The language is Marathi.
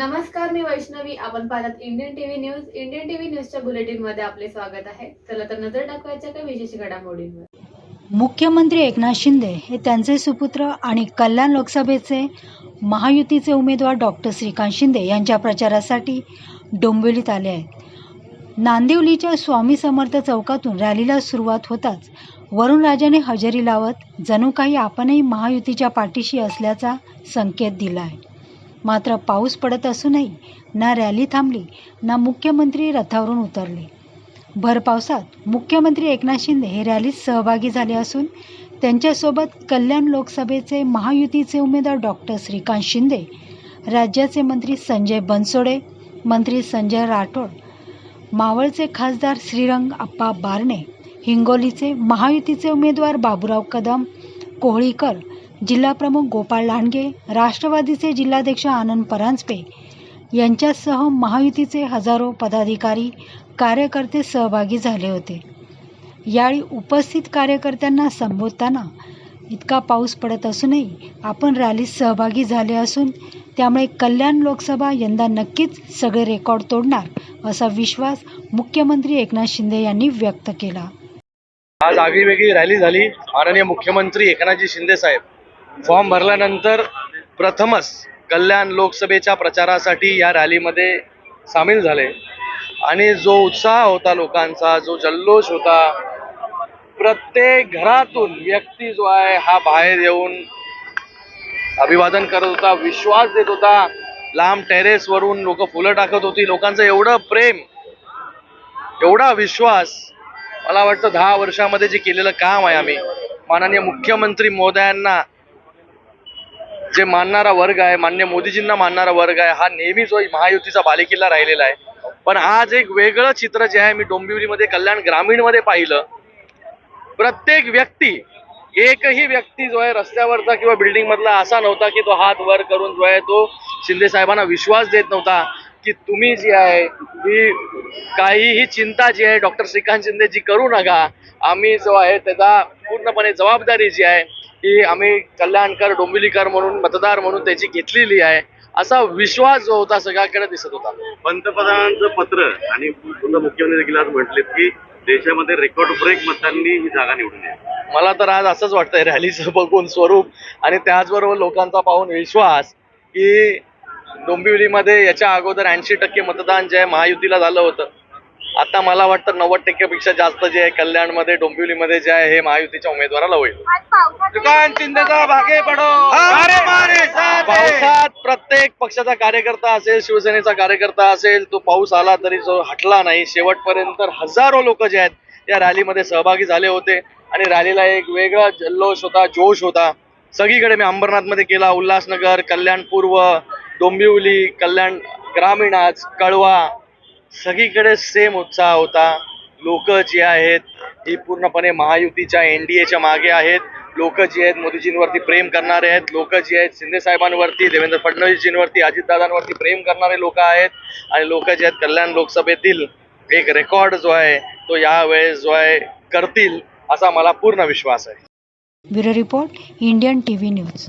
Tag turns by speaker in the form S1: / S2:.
S1: नमस्कार मी वैष्णवी. आपण पाहतात Indian TV news Indian TV न्यूजच्या बुलेटिनमध्ये आपले स्वागत आहे. चला तर नजर टाकवायच्या काही विशेष घडामोडींवर.
S2: मुख्यमंत्री एकनाथ शिंदे हे त्यांचे सुपुत्र आणि कल्याण लोकसभेचे महायुतीचे उमेदवार डॉक्टर श्रीकांत शिंदे यांच्या प्रचारासाठी डोंबिवलीत आले आहेत. नांदिवलीच्या स्वामी समर्थ चौकातून रॅलीला सुरुवात होताच वरुणराजाने हजेरी लावत जणू काही आपणही महायुतीच्या पाठीशी असल्याचा संकेत दिला आहे. मात्र पाऊस पडत असूनही ना रॅली थांबली ना मुख्यमंत्री रथावरून उतरले. भर पावसात मुख्यमंत्री एकनाथ शिंदे हे रॅलीत सहभागी झाले असून त्यांच्यासोबत कल्याण लोकसभेचे महायुतीचे उमेदवार डॉक्टर श्रीकांत शिंदे राज्याचे मंत्री संजय बनसोडे मंत्री संजय राठोड मावळचे खासदार श्रीरंग आप्पा बारणे हिंगोलीचे महायुतीचे उमेदवार बाबूराव कदम कोहळीकर जिल्हाप्रमुख गोपाळ लांडगे राष्ट्रवादीचे जिल्हाध्यक्ष आनंद परांजपे यांच्यासह महायुतीचे हजारो पदाधिकारी कार्यकर्ते सहभागी झाले होते. यावेळी उपस्थित कार्यकर्त्यांना संबोधताना इतका पाऊस पडत असूनही आपण रॅलीत सहभागी झाले असून त्यामुळे कल्याण लोकसभा यंदा नक्कीच सगळे रेकॉर्ड तोडणार असा विश्वास मुख्यमंत्री एकनाथ शिंदे यांनी व्यक्त केला.
S3: आज आगळीवेगळी रॅली झाली. माननीय मुख्यमंत्री एकनाथजी शिंदे साहेब फॉर्म भरल्यानंतर प्रथमच कल्याण लोकसभेच्या प्रचारासाठी या रॅलीमध्ये सामील झाले. आणि जो उत्साह होता लोकांचा जो जल्लोष होता प्रत्येक घरातून व्यक्ती जो आहे हा बाहेर येऊन अभिवादन करत होता विश्वास देत होता. लांब टेरेसवरून लोक फुलं टाकत होती. लोकांचं एवढं प्रेम एवढा विश्वास मला वाटतं दहा वर्षामध्ये जे केलेलं काम आहे आम्ही माननीय मुख्यमंत्री महोदयांना जे मानणारा वर्ग आहे मान्य मोदीजींना मानणारा वर्ग आहे हा नेहमी जो महायुतीचा बालेकिल्ला राहिलेला आहे. पण आज एक वेगळं चित्र जे आहे मी डोंबिवलीमध्ये कल्याण ग्रामीणमध्ये पाहिलं. प्रत्येक व्यक्ती एकही व्यक्ती जो आहे रस्त्यावरचा किंवा बिल्डिंग मधला असा नव्हता की तो हात वर करून जो आहे तो शिंदे साहेबांना विश्वास देत नव्हता की तुम्ही जी आहे ही काहीही चिंता जी आहे डॉक्टर श्रीकांत शिंदे जी करू नका. आम्ही जो आहे त्याचा पूर्णपणे जबाबदारी जी आहे ही आम्ही कल्याणकर डोंबिवलीकर म्हणून मतदार म्हणून त्याची घेतलेली आहे असा विश्वास जो होता सगळ्याकडे दिसत होता.
S4: पंतप्रधानांचं पत्र आणि मुख्यमंत्री देखील आज म्हटलेत की देशामध्ये रेकॉर्ड ब्रेक मतांनी ही जागा निवडून
S3: मला तर आज असंच वाटतंय रॅलीचं बघून स्वरूप आणि त्याचबरोबर लोकांचा पाहून विश्वास की डोंबिवलीमध्ये याच्या अगोदर ऐंशी टक्के मतदान जे महायुतीला झालं होतं. आता मला वाटतं नव्वद टक्क्यापेक्षा जास्त जे आहे कल्याणमध्ये डोंबिवलीमध्ये जे आहे हे महायुतीच्या उमेदवाराला होईल. पावसात प्रत्येक पक्षाचा कार्यकर्ता असेल शिवसेनेचा कार्यकर्ता असेल तो पाऊस आला तरी जो हटला नाही. शेवटपर्यंत हजारो लोक जे आहेत या रॅलीमध्ये सहभागी झाले होते. आणि रॅलीला एक वेगळा जल्लोष होता जोश होता. सगळीकडे मी अंबरनाथमध्ये केला उल्हासनगर कल्याण पूर्व डोंबिवली कल्याण ग्रामीण आज कळवा सगळीकडे सेम उत्साह होता. लोक जी आहेत ही पूर्णपणे महायुतीच्या एनडीएच्या मागे आहेत. लोक जी आहेत मोदीजींवरती प्रेम करणारे आहेत. लोक जी आहेत शिंदे साहेबांवरती देवेंद्र फडणवीसजींवरती अजितदादांवरती प्रेम करणारे लोक आहेत. आणि लोक जे आहेत कल्याण लोकसभेतील एक रेकॉर्ड जो आहे तो यावेळेस जो आहे करतील असा मला पूर्ण विश्वास आहे.
S2: Bureau report Indian T V news.